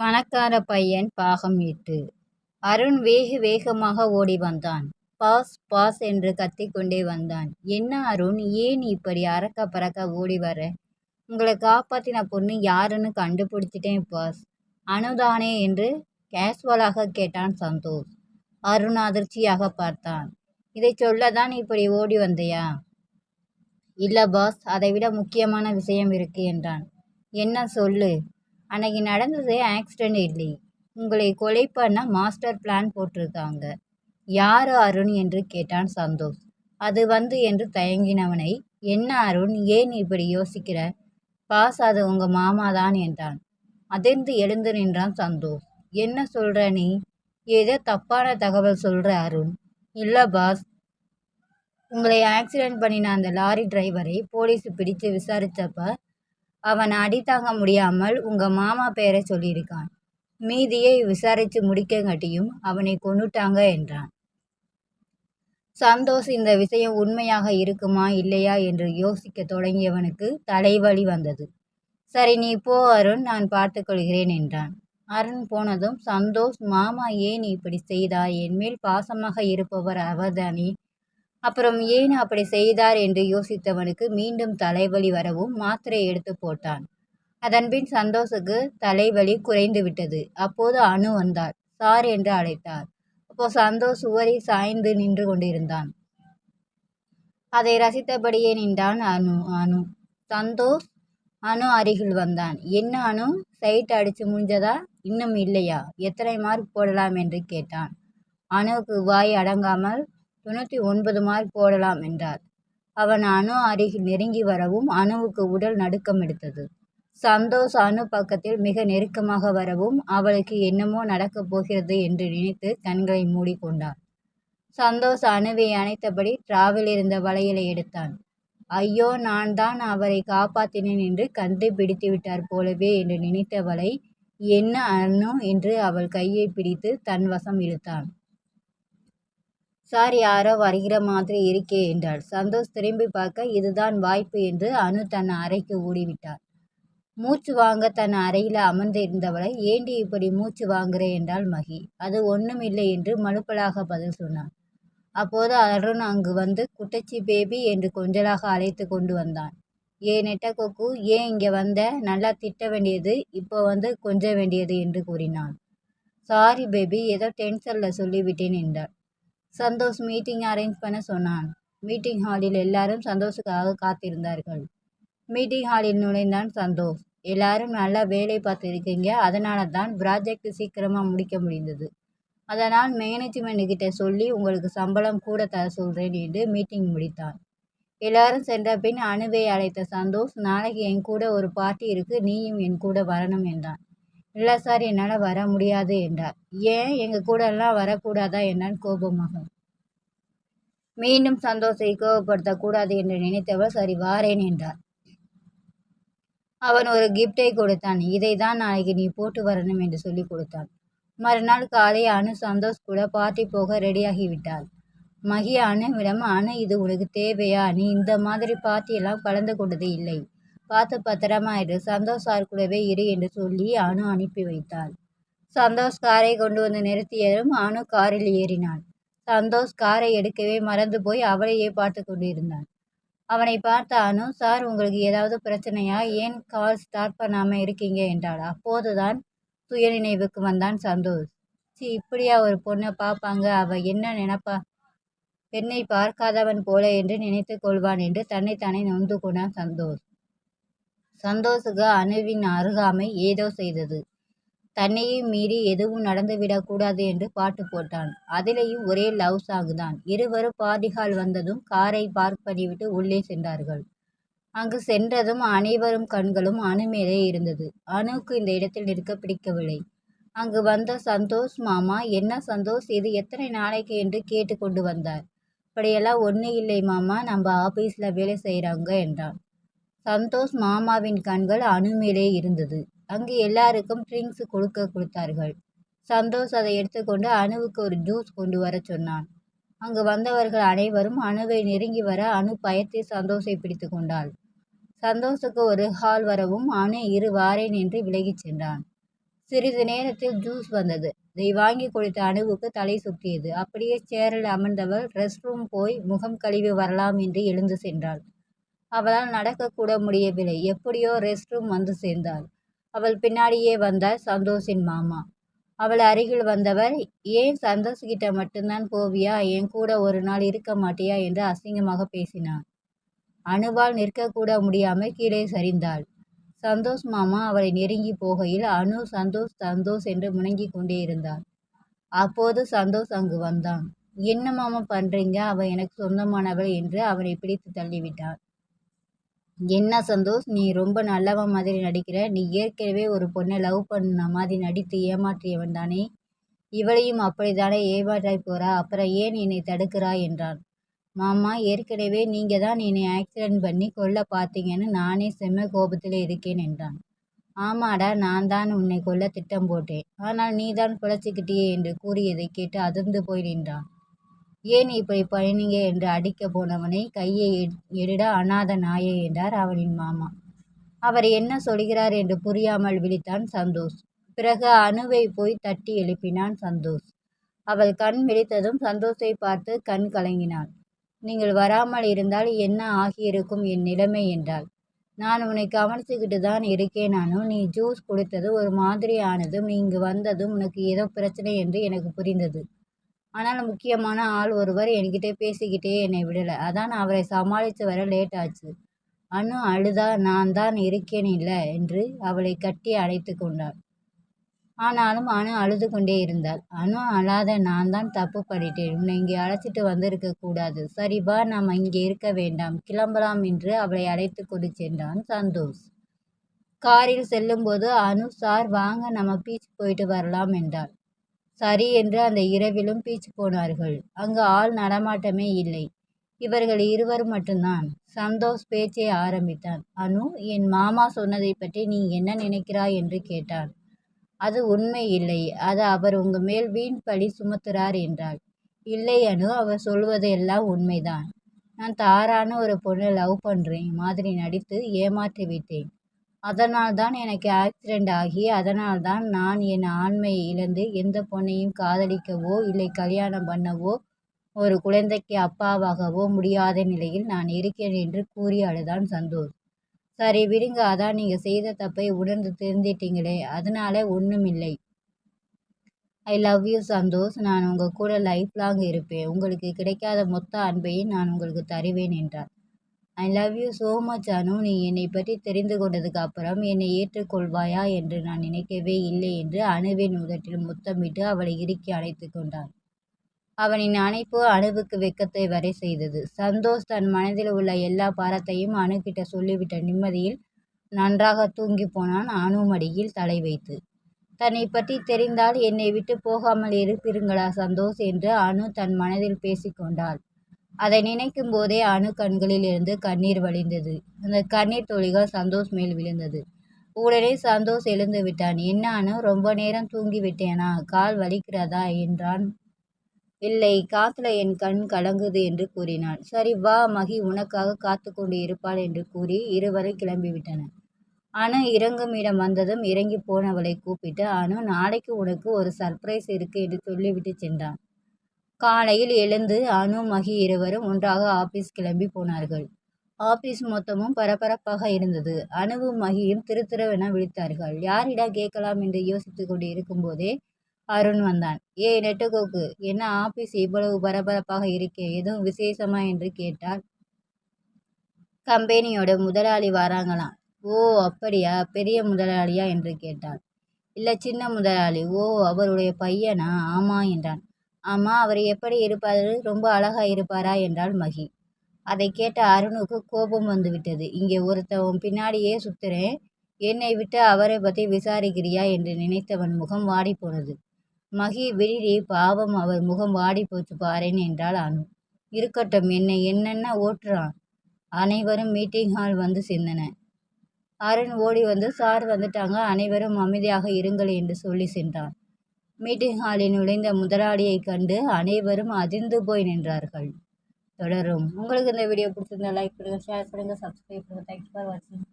பணக்கார பையன் பாகம் எட்டு அருண் வேக வேகமாக ஓடி வந்தான். பாஸ் பாஸ் என்று கத்திக்கொண்டே வந்தான். என்ன அருண் ஏன் இப்படி அறக்க பறக்க ஓடி வர உங்களை காப்பாத்தின பொண்ணு யாருன்னு கண்டுபிடிச்சிட்டேன் பாஸ். அனுதானே என்று கேஷுவலாக கேட்டான் சந்தோஷ். அருண் அதிர்ச்சியாக பார்த்தான். இதை சொல்லதான் இப்படி ஓடி வந்தியா? இல்லை பாஸ் அதைவிட முக்கியமான விஷயம் இருக்கு என்றான். என்ன சொல்லு. அன்னைக்கு நடந்தது ஆக்சிடென்ட் இல்லை. உங்களை கொலை பண்ண மாஸ்டர் பிளான் போட்டிருக்காங்க. யாரு அருண் என்று கேட்டான் சந்தோஷ். அது வந்து என்று தயங்கினவனை என்ன அருண் ஏன் இப்படி யோசிக்கிற? பாஸ் அது உங்க மாமாதான் என்றான். அதிர்ந்து எழுந்து நின்றான் சந்தோஷ். என்ன சொல்ற நீ? ஏதோ தப்பான தகவல் சொல்ற அருண். இல்ல பாஸ். உங்களை ஆக்சிடென்ட் பண்ணின அந்த லாரி டிரைவரை போலீஸ் பிடித்து விசாரித்தப்ப அவன் அடி தாங்க முடியாமல் உங்க மாமா பெயரை சொல்லியிருக்கான். மீதியை விசாரித்து முடிக்கங்காட்டியும் அவனை கொன்னுட்டாங்க என்றான். சந்தோஷ் இந்த விஷயம் உண்மையாக இருக்குமா இல்லையா என்று யோசிக்க தொடங்கியவனுக்கு தலைவலி வந்தது. சரி நீ போ அருண் நான் பார்த்துக்கொள்கிறேன் என்றான். அருண் போனதும் சந்தோஷ் மாமா ஏன் இப்படி செய்தார் என்மேல் பாசமாக இருப்பவர் அவர்தானே. அப்புறம் ஏன் அப்படி செய்தார் என்று யோசித்தவனுக்கு மீண்டும் தலைவலி வரவும் மாத்திரை எடுத்துப் போட்டான். அதன்பின் சந்தோஷுக்கு தலைவலி குறைந்துவிட்டது. அப்போது அணு வந்தார் சார் என்று அழைத்தார். அப்போ சந்தோஷ் சுவரில் சாய்ந்து நின்று கொண்டிருந்தான். அதை ரசித்தபடியே நின்றான் அனு அனு. சந்தோஷ் அணு அருகில் வந்தான். என்ன அணு சைட் அடிச்சு முடிஞ்சதா? இன்னும் இல்லையா? எத்தனை மார்க் போடலாம் என்று கேட்டான். அணுவுக்கு வாய் அடங்காமல் தொண்ணூற்றி ஒன்பது மார்க் போடலாம் என்றார் அவன் அணு அருகில் நெருங்கி வரவும் அணுவுக்கு உடல் நடுக்கம் எடுத்தது. சந்தோஷ் அணு பக்கத்தில் மிக நெருக்கமாக வரவும் அவளுக்கு என்னமோ நடக்கப் போகிறது என்று நினைத்து கண்களை மூடிக்கொண்டான் சந்தோஷ் அணுவை அணைத்தபடி டிராவில் இருந்த வளையலை எடுத்தான். ஐயோ நான் தான் அவரை காப்பாத்தினேன் என்று கண்டுபிடித்துவிட்டார் போலவே என்று நினைத்தவளை என்ன அனு என்று அவள் கையை பிடித்து தன் வசம் இழுத்தான். சார் யாரோ வருகிற மாதிரி இருக்கே என்றாள். சந்தோஷ் திரும்பி பார்க்க இதுதான் வாய்ப்பு என்று அனு தன் அறைக்கு ஓடிவிட்டாள். மூச்சு வாங்க தன் அறையில் அமர்ந்து இருந்தவளை ஏண்டி இப்படி மூச்சு வாங்குறே என்றாள் மகி. அது ஒன்றும் இல்லை என்று மழுப்பலாக பதில் சொன்னான். அப்போது அருண் அங்கு வந்து குட்டச்சி பேபி என்று கொஞ்சலாக அழைத்து கொண்டு வந்தான். ஏ நெட்டக்கொக்கு ஏன் இங்கே வந்த? நல்லா திட்ட வேண்டியது இப்போ வந்து கொஞ்ச வேண்டியது என்று கூறினான். சாரி பேபி ஏதோ டென்ஷனில் சொல்லிவிட்டேன் என்றாள். சந்தோஷ் மீட்டிங் அரேஞ்ச் பண்ண சொன்னான். மீட்டிங் ஹாலில் எல்லாரும் சந்தோஷுக்காக காத்திருந்தார்கள். மீட்டிங் ஹாலில் நுழைந்தான் சந்தோஷ். எல்லாரும் நல்லா வேலை பார்த்துருக்கீங்க அதனால தான் ப்ராஜெக்ட் சீக்கிரமாக முடிக்க முடிந்தது. அதனால் மேனேஜ்மெண்ட் கிட்ட சொல்லி உங்களுக்கு சம்பளம் கூட தர சொல்கிறேன் என்று மீட்டிங் முடித்தான். எல்லாரும் சென்றபின் அனுவை அழைத்த சந்தோஷ் நாளைக்கு என் கூட ஒரு பார்ட்டி இருக்கு நீயும் என் கூட வரணும் என்றான். இல்லை சார் என்னால் வர முடியாது என்றார். ஏன் எங்கள் கூடலாம் வரக்கூடாதா என்றான் கோபமாக. மீண்டும் சந்தோஷை கோபப்படுத்தக்கூடாது என்று நினைத்தவள் சரி வாரேன் என்றார். அவன் ஒரு கிஃப்டை கொடுத்தான். இதை தான் நாளைக்கு நீ போட்டு வரணும் என்று சொல்லிக் கொடுத்தான். மறுநாள் காலை அனு சந்தோஷ் கூட பார்ட்டி போக ரெடியாகிவிட்டாள். மகி அனுவிடம் அணு இது உனக்கு தேவையா? நீ இந்த மாதிரி பார்ட்டியெல்லாம் கலந்து கொண்டது இல்லை. பார்த்து பத்திரமா இரு. சந்தோஷ் சார் கூடவே இரு என்று சொல்லி அனு அனுப்பி வைத்தாள். சந்தோஷ் காரை கொண்டு வந்து நிறுத்தியதும் அனு காரில் ஏறினாள். சந்தோஷ் காரை எடுக்கவே மறந்து போய் அவளையே பார்த்துக் கொண்டிருந்தான். அவனை பார்த்த அனு சார் உங்களுக்கு ஏதாவது பிரச்சனையா? ஏன் கார் ஸ்டார்ட் பண்ணாம இருக்கீங்க என்றாள். அப்போதுதான் சுயநினைவுக்கு வந்தான் சந்தோஷ். சி இப்படியா ஒரு பொண்ணை பார்ப்பாங்க அவ என்ன நினைப்பா? பெண்ணை பார்க்காதவன் போல என்று நினைத்து கொள்வான் என்று தன்னைத்தானே நொந்து கொண்டான் சந்தோஷ். சந்தோஷுக்கு அனுவின் அருகாமை ஏதோ செய்தது. தன்னையும் மீறி எதுவும் நடந்துவிடக்கூடாது என்று பாட்டு போட்டான். அதிலேயும் ஒரே லவ் சாங் தான். இருவரும் பார்ட்டி ஹால் வந்ததும் காரை பார்க் பண்ணிவிட்டு உள்ளே சென்றார்கள். அங்கு சென்றதும் அனைவரும் கண்களும் அனு மேலே இருந்தது. அனுவுக்கு இந்த இடத்தில் நிற்க பிடிக்கவில்லை. அங்கு வந்த சந்தோஷ் மாமா என்ன சந்தோஷ் இது எத்தனை நாளைக்கு என்று கேட்டுக் கொண்டு வந்தார். அப்படியெல்லாம் ஒன்றும் இல்லை மாமா நம்ம ஆபீஸ்ல வேலை செய்யறவங்க என்றான். சந்தோஷ் மாமாவின் கண்கள் அணுமேலே இருந்தது. அங்கு எல்லாருக்கும் ட்ரிங்க்ஸ் கொடுக்க கொடுத்தார்கள். சந்தோஷ் அதை எடுத்துக்கொண்டு அணுவுக்கு ஒரு ஜூஸ் கொண்டு வரச் சொன்னான். அங்கு வந்தவர்கள் அனைவரும் அணுவை நெருங்கி வர அணு பயத்தில் சந்தோஷை பிடித்து கொண்டாள். சந்தோஷுக்கு ஒரு ஹால் வரவும் அணு இரு வாரேன் என்று விலகிச் சென்றான். சிறிது நேரத்தில் ஜூஸ் வந்தது இதை வாங்கி கொடுத்த அணுவுக்கு தலை சுற்றியது அப்படியே சேரில் அமர்ந்தவள் ரெஸ்ட் ரூம் போய் முகம் கழுவி வரலாம் என்று எழுந்து சென்றாள் அவளால் நடக்கக்கூட முடியவில்லை. எப்படியோ ரெஸ்ட் ரூம் வந்து சேர்ந்தாள். அவள் பின்னாடியே வந்தார் சந்தோஷின் மாமா. அவள் அருகில் வந்தவர் ஏன் சந்தோஷ் கிட்ட மட்டும்தான் போவியா? என் கூட ஒரு நாள் இருக்க மாட்டியா? என்று அசிங்கமாக பேசினான். அணுவால் நிற்கக்கூட முடியாமல் கீழே சரிந்தாள். சந்தோஷ் மாமா அவளை நெருங்கி போகையில் அனு சந்தோஷ் சந்தோஷ் என்று முணங்கி கொண்டே இருந்தாள் அப்போது சந்தோஷ் அங்கு வந்தான். என்ன மாமா பண்றீங்க? அவள் எனக்கு சொந்தமானவள் என்று அவனை பிடித்து தள்ளிவிட்டான். என்ன சந்தோஷ் நீ ரொம்ப நல்லவன் மாதிரி நடிக்கிற. நீ ஏற்கனவே ஒரு பொண்ணை லவ் பண்ண மாதிரி நடித்து ஏமாற்றியவன் தானே. இவளையும் அப்படித்தானே ஏமாற்றாய் போறா. அப்புறம் ஏன் என்னை தடுக்கிறாய் என்றான். மாமா ஏற்கனவே நீங்கள் தான் என்னை ஆக்சிடென்ட் பண்ணி கொல்ல பார்த்தீங்கன்னு நானே செம்ம கோபத்தில் இருக்கேன் என்றான். ஆமாடா நான் தான் உன்னை கொல்ல திட்டம் போட்டேன். ஆனால் நீ தான் பிழைச்சிக்கிட்டியே என்று கூறியதை கேட்டு அதிர்ந்து போய் நின்றான். ஏன் இப்படி பண்ணினீங்க என்று அடிக்கப் போனவனை கையை எடுடா அநாத நாயே என்றார் அவனின் மாமா. அவர் என்ன சொல்கிறார் என்று புரியாமல் விழித்தான் சந்தோஷ். பிறகு அணுவை போய் தட்டி எழுப்பினான் சந்தோஷ். அவள் கண் விழித்ததும் சந்தோஷை பார்த்து கண் கலங்கினாள். நீங்கள் வராமல் இருந்தால் என்ன ஆகியிருக்கும் என் நிலைமை என்றாள். நான் உன்னை கவனிச்சுக்கிட்டு தான் இருக்கேன் நானும் நீ ஜூஸ் குடித்தது ஒரு மாதிரி ஆனதும் நீ இங்கு வந்ததும் உனக்கு ஏதோ பிரச்சனை என்று எனக்கு புரிந்தது. ஆனால் முக்கியமான ஆள் ஒருவர் என்கிட்ட பேசிக்கிட்டே என்னை விடலை. அதான் அவரை சமாளித்து வர லேட் ஆச்சு. அனு அழுதா நான் தான் இருக்கேன் இல்லை என்று அவளை கட்டி அழைத்து கொண்டாள். ஆனாலும் அனு அழுது கொண்டே இருந்தாள். அனு அழாத நான் தான் தப்பு பண்ணிட்டேன். உன்னை இங்கே அழைச்சிட்டு வந்திருக்க கூடாது. சரிபா நாம் இங்கே இருக்க வேண்டாம். கிளம்பலாம் என்று அவளை அழைத்து கொண்டு சென்றான் சந்தோஷ். காரில் செல்லும்போது அனு சார் வாங்க. நம்ம பீச் போயிட்டு வரலாம் என்றாள் சரி என்று அந்த இரவிலும் பீச்சு போனார்கள். அங்கு ஆள் நடமாட்டமே இல்லை. இவர்கள் இருவர் மட்டும்தான். சந்தோஷ் பேச்சை ஆரம்பித்தான். அனு என் மாமா சொன்னதை பற்றி நீ என்ன நினைக்கிறாய் என்று கேட்டான். அது உண்மை இல்லை. அது அவர் உங்க மேல் வீண் பழி சுமத்துறார் என்றாள். இல்லை அனு அவர் சொல்வது எல்லாம் உண்மைதான். நான் தாரான ஒரு பொண்ணை லவ் பண்ணுறேன் மாதிரி நடித்து ஏமாற்றி விட்டேன். அதனால்தான் எனக்கு ஆக்சிடெண்ட் ஆகி அதனால்தான் நான் என் ஆண்மையை இழந்து எந்த பொண்ணையும் காதலிக்கவோ இல்லை கல்யாணம் பண்ணவோ ஒரு குழந்தைக்கு அப்பாவாகவோ முடியாத நிலையில் நான் இருக்கிறேன் என்று கூறி அழுதான் சந்தோஷ். சரி விடுங்க அதான் நீங்கள் செய்த தப்பை உணர்ந்து திருந்திட்டீங்களே அதனால ஒன்றுமில்லை ஐ லவ் யூ சந்தோஷ். நான் உங்கள் கூட லைஃப் லாங் இருப்பேன். உங்களுக்கு கிடைக்காத மொத்த அன்பையும் நான் உங்களுக்கு தருவேன் என்றார். I love you so much Anu. நீ என்னை பற்றி தெரிந்து கொண்டதுக்கு அப்புறம் என்னை ஏற்றுக்கொள்வாயா என்று நான் நினைக்கவே இல்லை என்று அணுவின் உதட்டில் முத்தமிட்டு அவளை இறுக்கி அணைத்து கொண்டான் அவனின் அணைப்பு அணுவுக்கு வெக்கத்தை வரை செய்தது. சந்தோஷ் தன் மனதில் உள்ள எல்லா பாரத்தையும் அணுகிட்ட சொல்லிவிட்ட நிம்மதியில் நன்றாக தூங்கி போனான் அணு மடியில் தலை வைத்து. தன்னை பற்றி தெரிந்தால் என்னை விட்டு போகாமல் இருப்பீருங்களா சந்தோஷ் என்று அணு தன் மனதில் பேசிக்கொண்டாள் அதை நினைக்கும் போதே அணு கண்களில் இருந்து கண்ணீர் வழிந்தது. அந்த கண்ணீர் துளிகள் சந்தோஷ் மேல் விழுந்தது. உடனே சந்தோஷ் எழுந்து விட்டான். என்ன அனு ரொம்ப நேரம் தூங்கி விட்டேனா? கால் வலிக்கிறதா? என்றான். இல்லை காத்துல என் கண் கலங்குது என்று கூறினாள் சரி வா மகி உனக்காக காத்து கொண்டு இருப்பாள் என்று கூறி இருவரும் கிளம்பிவிட்டனர் அணு இறங்கும் இடம் வந்ததும் இறங்கி போனவளை கூப்பிட்டு அனு நாளைக்கு உனக்கு ஒரு சர்ப்ரைஸ் இருக்கு என்று சொல்லிவிட்டு சென்றான். காலையில் எழுந்து அனு மகி இருவரும் ஒன்றாக ஆபீஸ் கிளம்பி போனார்கள். ஆபீஸ் மொத்தமும் பரபரப்பாக இருந்தது. அணுவும் மகியும் திருத்திருவென விழித்தார்கள். யாரிடம் கேட்கலாம் என்று யோசித்து கொண்டு இருக்கும்போதே அருண் வந்தான். ஏ நெட்டுகோக்கு என்ன ஆபீஸ் இவ்வளவு பரபரப்பாக இருக்கே? எதுவும் விசேஷமா என்று கேட்டால் கம்பெனியோட முதலாளி வராங்களாம். ஓ அப்படியா? பெரிய முதலாளியா? என்று கேட்டாள் இல்லை சின்ன முதலாளி. ஓ அவருடைய பையனா? ஆமா என்றான். அம்மா அவர் எப்படி இருப்பார்? ரொம்ப அழகா இருப்பாரா? என்றாள் மகி. அதை கேட்ட அருணுக்கு கோபம் வந்துவிட்டது. இங்கே ஒருத்தவன் பின்னாடியே சுத்துறேன். என்னை விட்டு அவரை பற்றி விசாரிக்கிறியா? என்று நினைத்தவன் முகம் வாடி போனது மகி விழிடி பாவம் அவர் முகம் வாடி போச்சு பாரேன் என்றாள் அனு. இருக்கட்டும் என்னை என்னென்ன ஓட்டுறான்? அனைவரும் மீட்டிங் ஹால் வந்து சேர்ந்தன. அருண் ஓடி வந்து சார் வந்துட்டாங்க. அனைவரும் அமைதியாக இருங்கள் என்று சொல்லி சென்றான். மீட்டிங் ஹாலில் நுழைந்த முதலாளியை கண்டு அனைவரும் அதிர்ந்து போய் நின்றார்கள். தொடரும். உங்களுக்கு இந்த வீடியோ பிடிச்சிருந்தா லைக் பண்ணுங்கள் ஷேர் பண்ணுங்கள் சப்ஸ்கிரைப் பண்ணுங்கள் தேங்க்ஸ் ஃபார் வாட்சிங்